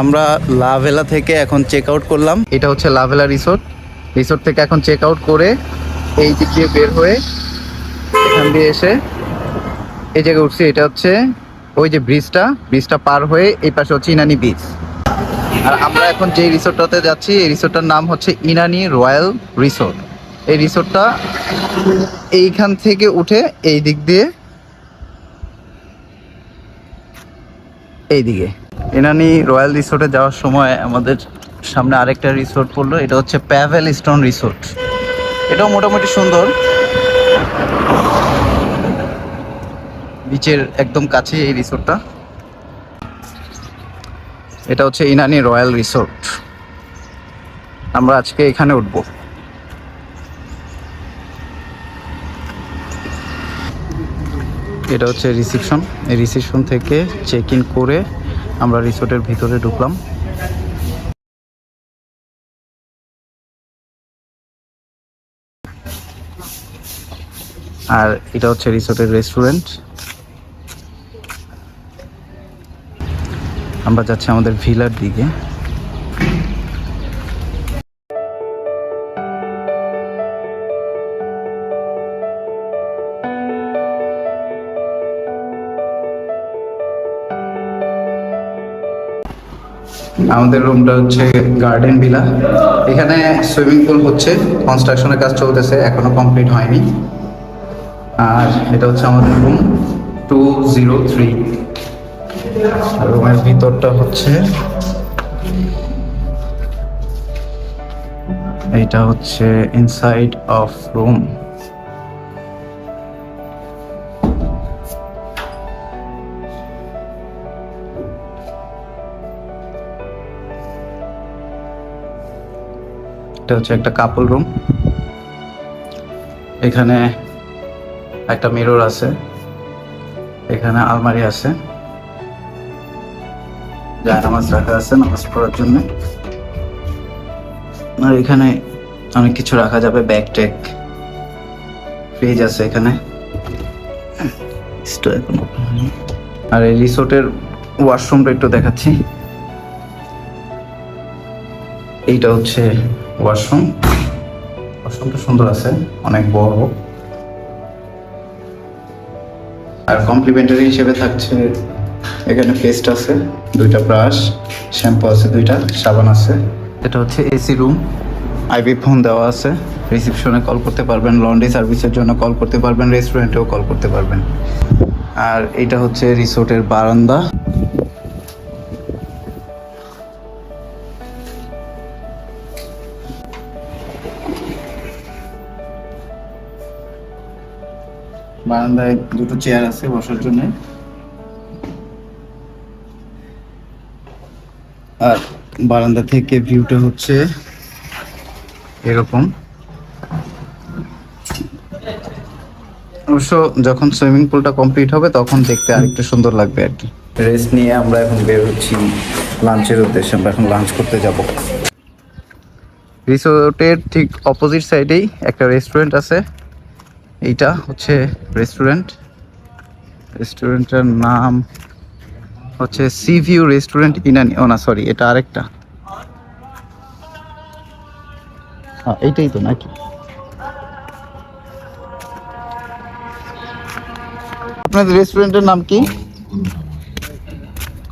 আমরা লাভেলা থেকে এখন চেক আউট করলাম। এটা হচ্ছে লাভেলা রিসোর্ট রিসোর্ট থেকে এখন চেক আউট করে এই দিক দিয়ে বের হয়ে এখান দিয়ে এসে এই জায়গায় উঠছি। এটা হচ্ছে ওই যে ব্রিজটা ব্রিজটা পার হয়ে এই পাশে হচ্ছে ইনানি বিচ আর আমরা এখন যে রিসোর্টটাতে যাচ্ছি, এই রিসোর্টটার নাম হচ্ছে ইনানি রয়্যাল রিসোর্ট এই রিসোর্টটা এইখান থেকে উঠে এই দিক দিয়ে এইদিকে ইনানি রয়্যাল রিসোর্টে যাওয়ার সময় আমাদের সামনে আরেকটা রিসোর্ট পড়ল, এটা হচ্ছে প্যাভেল স্টোন রিসোর্ট। এটাও মোটামুটি সুন্দর। বিচের একদম কাছে এই রিসোর্টটা। এটা হচ্ছে ইনানি রয়্যাল রিসোর্ট। আমরা আজকে এখানে উঠবো। এটা হচ্ছে রিসিপশন। এই রিসিপশন থেকে চেক ইন করে আমরা রিসোর্টের ভিতরে ঢুকলাম। আর এটা হচ্ছে রিসোর্টের রেস্টুরেন্ট। আমরা যাচ্ছি আমাদের ভিলার দিকে। আমাদের রুমটা হচ্ছে গার্ডেন ভিলা এখানে সুইমিং পুল হচ্ছে কনস্ট্রাকশনের কাজ চলতেছে, এখনও কমপ্লিট হয়নি। আর এটা হচ্ছে আমাদের রুম টু জিরো থ্রি রুমের ভিতরটা হচ্ছে, এইটা হচ্ছে ইনসাইড অফ রুম এটা হচ্ছে একটা কাপল রুম এখানে একটা মিরর আছে এখানে আলমারি আছে যা নামাজ রাখা আছে নামাজ পড়ার জন্য। আর এখানে অনেক কিছু রাখা যাবে ব্যাগ ট্যাগ ফ্রিজ আছে এখানে। আর এই রিসোর্টের ওয়াশরুমটা একটু দেখাচ্ছি। এইটা হচ্ছে ওয়াশরুম। ওয়াশরুমটা সুন্দর আছে, অনেক বড়। আর কমপ্লিমেন্টারি হিসেবে থাকছে এখানে পেস্ট আছে, দুইটা ব্রাশ, শ্যাম্পু আছে দুইটা, সাবান আছে। এটা হচ্ছে এসি রুম। আইবি ফোন দেওয়া আছে, রিসিপশনে কল করতে পারবেন, লন্ড্রি সার্ভিসের জন্য কল করতে পারবেন, রেস্টুরেন্টেও কল করতে পারবেন। আর এটা হচ্ছে রিসোর্টের বারান্দা। বারান্দায় দুটো চেয়ার আছে বসার জন্য। আর বারান্দা থেকে ভিউটা হচ্ছে এরকম। অবশ্য যখন সুইমিং পুলটা কমপ্লিট হবে তখন দেখতে আরেকটু সুন্দর লাগবে আর কি। রেস্ট নিয়ে আমরা এখন বের হচ্ছি লাঞ্চের উদ্দেশ্যে। আমরা এখন লাঞ্চ করতে যাব। রিসোর্টের ঠিক অপোজিট সাইডেই একটা রেস্টুরেন্ট আছে। এইটা হচ্ছে রেস্টুরেন্ট রেস্টুরেন্টের নাম হচ্ছে সি ভিউ রেস্টুরেন্ট ইনানি ও না সরি এটা আরেকটা। এইটাই তো নাকি? আপনাদের রেস্টুরেন্টের নাম কি?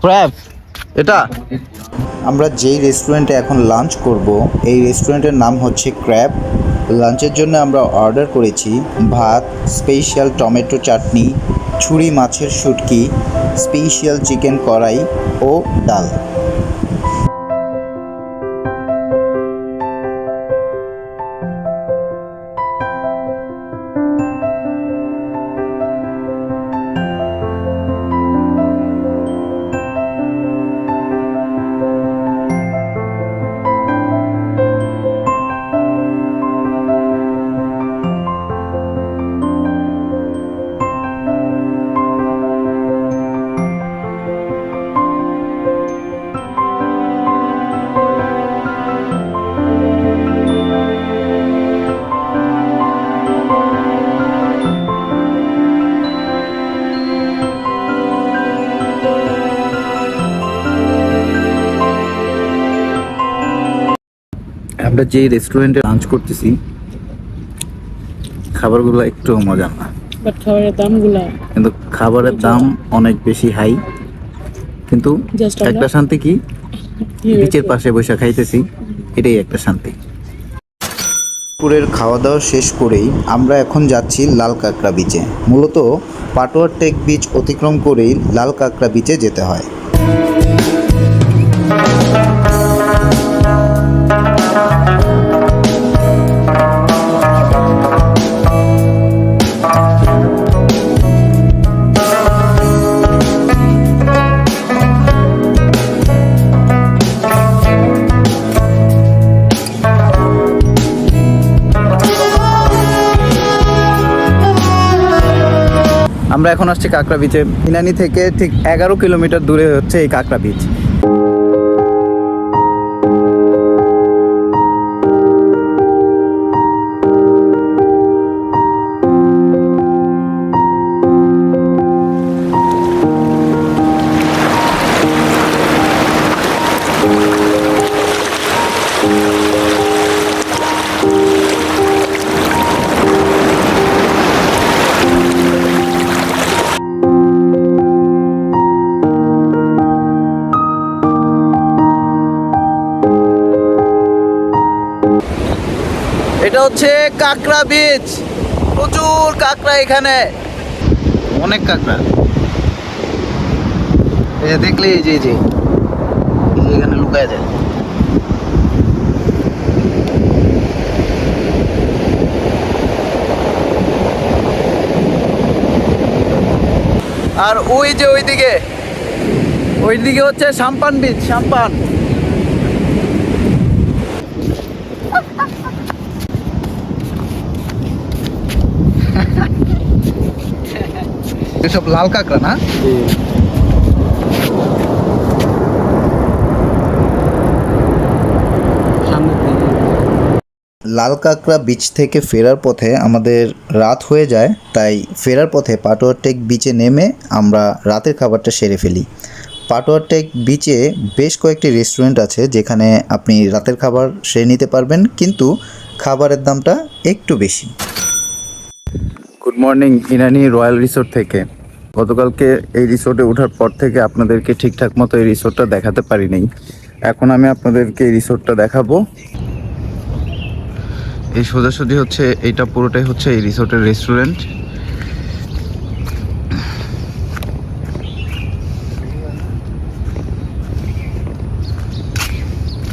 ক্র্যাব এটা? আমরা যেই রেস্টুরেন্টে এখন লাঞ্চ করব, এই রেস্টুরেন্টের নাম হচ্ছে ক্র্যাব লাঞ্চের জন্য আমরা অর্ডার করেছি ভাত স্পেশাল টমেটো চাটনি, ছুরি মাছের শুটকি স্পেশাল চিকেন কড়াই ও ডাল। আমরা যে রেস্টুরেন্টে লাঞ্চ করতেছি খাবারগুলো একটু মজা না। বাট খাবারের দামগুলা কিন্তু খাবারের দাম অনেক বেশি হাই কিন্তু একটা শান্তি কি? বিচের পাশে বসে খাইতেছি এটাই একটা শান্তি। দুপুরের খাওয়া দাওয়া শেষ করেই আমরা এখন যাচ্ছি লাল কাঁকড়া বিচে মূলত পাটোয়ার টেক বিচ অতিক্রম করেই লাল কাঁকড়া বিচে যেতে হয়। আমরা এখন আসছি কাঁকড়া বিচে ইনানি থেকে ঠিক এগারো কিলোমিটার দূরে হচ্ছে এই কাঁকড়া বিচ কাঁকড়া বিচ প্রচুর কাঁকড়া এখানে। অনেক কাঁকড়া। এই দেখলে, এই যে যে। এখানে লুকায় যায় আর ওই যে ওইদিকে ওইদিকে হচ্ছে সাম্পান বিচ সাম্পান। এসব লাল কাঁকড়া না? লাল কাঁকড়া বিচ থেকে ফেরার পথে আমাদের রাত হয়ে যায় তাই ফেরার পথে পাটোয়ার টেক বিচে নেমে আমরা রাতের খাবারটা সেরে ফেলি। পাটোয়ার টেক বিচে বেশ কয়েকটি রেস্টুরেন্ট আছে যেখানে আপনি রাতের খাবার সেরে নিতে পারবেন কিন্তু খাবারের দামটা একটু বেশি। Good morning Inani royal resort থেকে। গতকালকে এই রিসোর্টে ওঠার পর থেকে আপনাদেরকে ঠিকঠাক মতো এই রিসোর্টটা দেখাতে পারি এখন আমি আপনাদেরকে এই রিসোর্টটা দেখাবো। এই সোজাসুজি হচ্ছে, এইটা পুরোটাই হচ্ছে এই রিসোর্টের রেস্টুরেন্ট।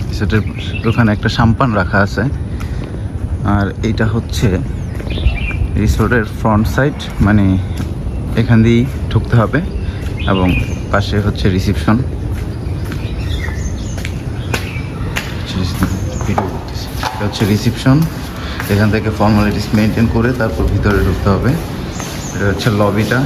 রিসোর্টের ওখানে একটা সাম্পান রাখা আছে। আর এইটা হচ্ছে রিসোর্টের ফ্রন্ট সাইড মানে এখান দিয়েই ঢুকতে হবে এবং পাশে হচ্ছে রিসিপশন। হচ্ছে রিসিপশন। এখান থেকে ফর্মালিটিস মেনটেন করে তারপর ভিতরে ঢুকতে হবে। এটা হচ্ছে লবিটা।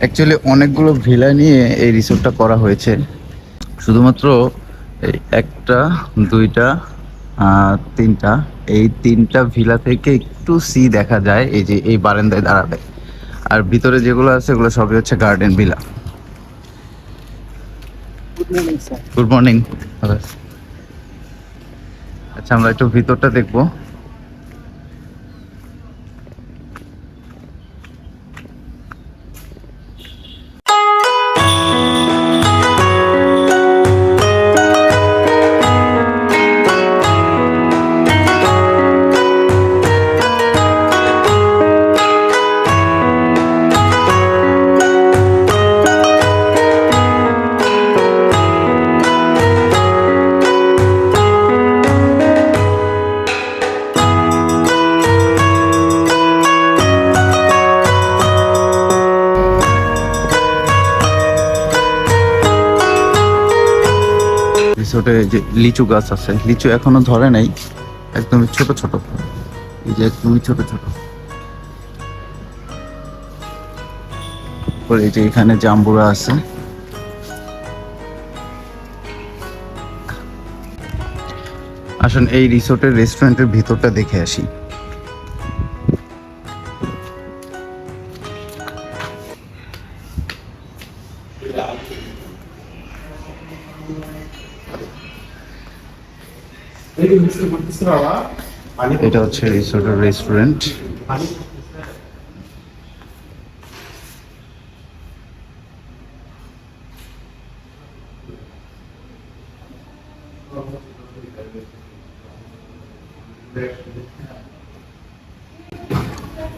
অ্যাকচুয়ালি অনেকগুলো ভিলা নিয়ে এই রিসোর্টটা করা হয়েছে। শুধুমাত্র এই একটা দুইটা তিনটা। এই তিনটা ভিলা থেকে একটু সি দেখা যায় এই যে এই বারান্দায় দাঁড়ালে আর ভিতরে যেগুলো আছে এগুলো সবই হচ্ছে garden villa. Good morning sir good morning আচ্ছা আমরা একটু ভিতরটা দেখব। রিসোর্টে যে লিচু গাছ আছে। লিচু এখনও ধরে নাই একদমই ছোট ছোট। এই যে একদমই ছোট ছোট। তারপর এই যে এখানে জাম্বুরা আছে। আসুন এই রিসোর্টের রেস্টুরেন্টের ভিতরটা দেখে আসি। এটা হচ্ছে রিসোর্টের রেস্টুরেন্ট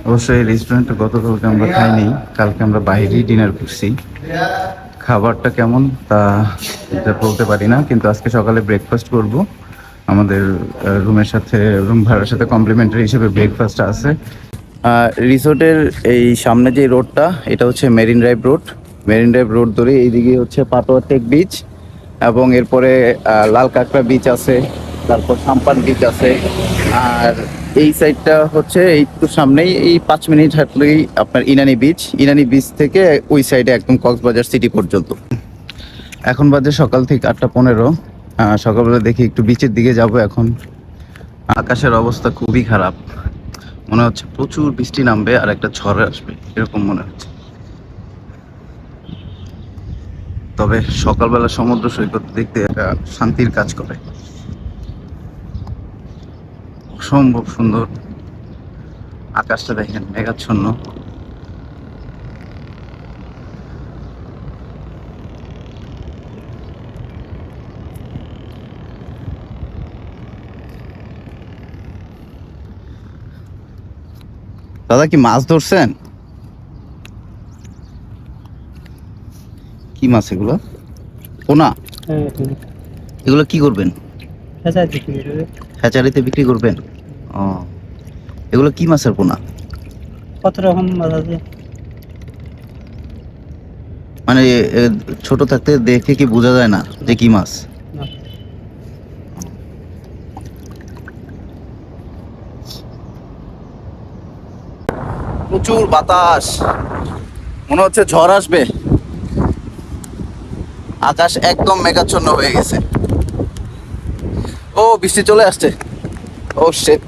অবশ্যই রেস্টুরেন্টে গতকালকে আমরা খাইনি কালকে আমরা বাইরেই ডিনার করছি। খাবারটা কেমন তা বলতে পারি না কিন্তু আজকে সকালে ব্রেকফাস্ট করব। আমাদের রুমের সাথে, রুম ভাড়ার সাথে কমপ্লিমেন্টারি হিসেবে ব্রেকফাস্ট আছে। রিসোর্টের এই সামনে যে রোডটা, এটা হচ্ছে marine drive road marine drive road ধরে এইদিকে হচ্ছে পাটোয়া টেক বিচ এবং এরপরে লাল কাঁকড়া বিচ আছে, তারপর সাম্পান বিচ আছে। আর এই সাইডটা হচ্ছে একটু সামনেই, এই পাঁচ মিনিট হাঁটলেই আপনার ইনানি বিচ ইনানি বিচ থেকে ওই সাইডে একদম কক্সবাজার সিটি পর্যন্ত। এখন বাজে সকাল থেকে আটটা পনেরো। সকালবেলা দেখি একটু বিচের দিকে যাব এখন। আকাশের অবস্থা খুবই খারাপ। মনে হচ্ছে প্রচুর বৃষ্টি নামবে আর একটা ঝড় আসবে, এরকম মনে হচ্ছে। তবে সকালবেলা সমুদ্র সৈকত দেখতে একটা শান্তির কাজ করে। অসম্ভব সুন্দর। আকাশটা দেখেন মেঘাচ্ছন্ন। দাদা কি মাছ ধরছেন? কি মাছ এগুলো? পোনা? হ্যাঁ এগুলো কি করবেন? হ্যাচারিতে বিক্রি করবেন? ও। এগুলো কি মাছের পোনা? কত রকম মাছ আছে? মানে ছোট থাকতে দেখে কি বোঝা যায় না যে কি মাছ? প্রচুর বাতাস। মনে হচ্ছে ঝড় আসবে। আকাশ একদম মেঘাচ্ছন্ন হয়ে গেছে। ও, বৃষ্টি চলে আসছে। ও শেট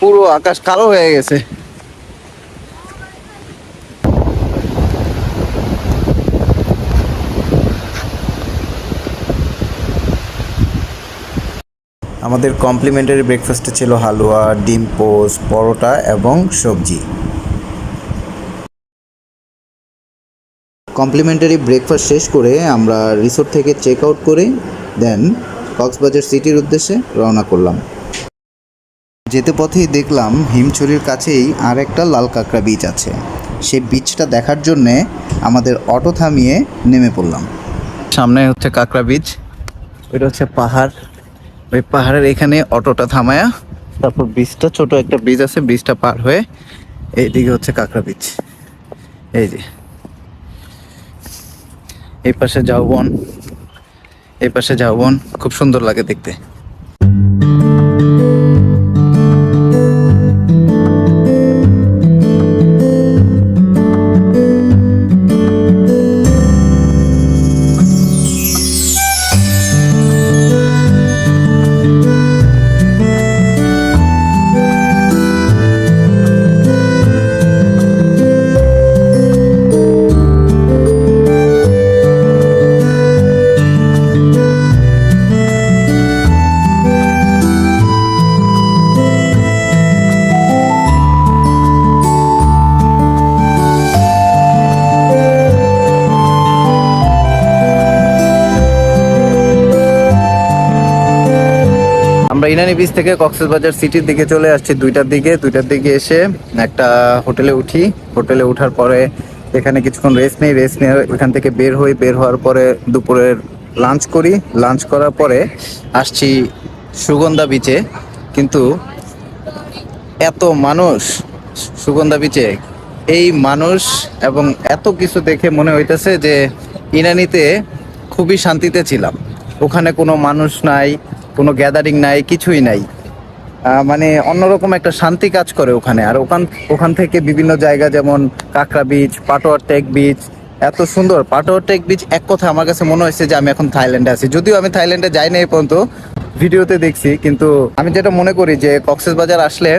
পুরো আকাশ কালো হয়ে গেছে। আমাদের কমপ্লিমেন্টারি ব্রেকফাস্টে ছিল হালুয়া ডিম পোস্ট পরোটা এবং সবজি। কমপ্লিমেন্টারি ব্রেকফাস্ট শেষ করে আমরা রিসোর্ট থেকে চেক আউট করে দেন কক্সবাজার সিটির উদ্দেশ্যে রওনা করলাম। যেতে পথেই দেখলাম হিমছড়ির কাছেই আর একটা লাল কাঁকড়া বিচ আছে। সেই বিচটা দেখার জন্যে আমাদের অটো থামিয়ে নেমে পড়লাম। সামনে হচ্ছে কাঁকড়া বীচ। ওইটা হচ্ছে পাহাড়। ওই পাহাড়ের এখানে অটোটা থামায়া তারপর ব্রিজটা ছোট একটা ব্রিজ আছে ব্রিজটা পার হয়ে এইদিকে হচ্ছে কাঁকড়া বিচ এই যে। এই পাশে ঝাউবন এই পাশে ঝাউবন খুব সুন্দর লাগে দেখতে। আমরা ইনানি বিচ থেকে কক্সবাজার সিটির দিকে চলে আসছি দুইটার দিকে। দুইটার দিকে এসে একটা হোটেলে উঠি। হোটেলে ওঠার পরে এখানে কিছুক্ষণ রেস্ট নেই। রেস্ট নিয়ে ওইখান থেকে বের হই। বের হওয়ার পরে দুপুরের লাঞ্চ করি। লাঞ্চ করার পরে আসছি সুগন্ধা বিচে কিন্তু এত মানুষ সুগন্ধা বিচে এই মানুষ এবং এত কিছু দেখে মনে হইতেছে যে ইনানিতে খুবই শান্তিতে ছিলাম। ওখানে কোনো মানুষ নাই। কোনো গ্যাদারিং নাই, কিছুই নাই। মানে অন্যরকম একটা শান্তি কাজ করে ওখানে। আর ওখান ওখান থেকে বিভিন্ন জায়গা যেমন কাঁকড়া বিচ পাটোয়ার টেক বিচ এত সুন্দর। পাটোয়ার টেক বিচ এক কথা আমার কাছে মনে হয়েছে যে আমি এখন থাইল্যান্ডে আছি। যদিও আমি থাইল্যান্ডে যাই না এই পর্যন্ত, ভিডিওতে দেখছি, কিন্তু আমি যেটা মনে করি যে কক্সবাজার আসলে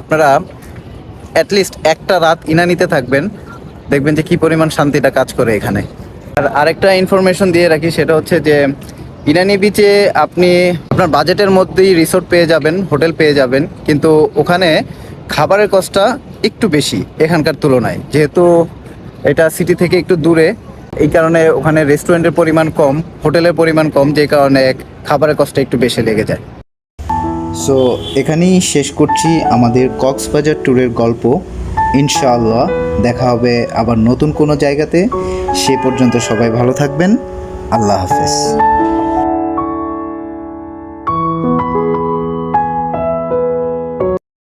আপনারা অ্যাটলিস্ট একটা রাত ইনানিতে থাকবেন, দেখবেন যে কি পরিমাণ শান্তিটা কাজ করে এখানে। আর আরেকটা ইনফরমেশন দিয়ে রাখি, সেটা হচ্ছে যে ইনানি বিচে আপনি আপনার বাজেটের মধ্যেই রিসোর্ট পেয়ে যাবেন হোটেল পেয়ে যাবেন, কিন্তু ওখানে খাবারের কষ্টটা একটু বেশি এখানকার তুলনায়। যেহেতু এটা সিটি থেকে একটু দূরে, এই কারণে ওখানে রেস্টুরেন্টের পরিমাণ কম হোটেলের পরিমাণ কম, যে কারণে খাবারের কস্টটা একটু বেশি লেগে যায়। সো এখানেই শেষ করছি আমাদের কক্সবাজার ট্যুরের গল্প। ইনশাআল্লাহ দেখা হবে আবার নতুন কোনো জায়গাতে। সে পর্যন্ত সবাই ভালো থাকবেন। আল্লাহ হাফেজ।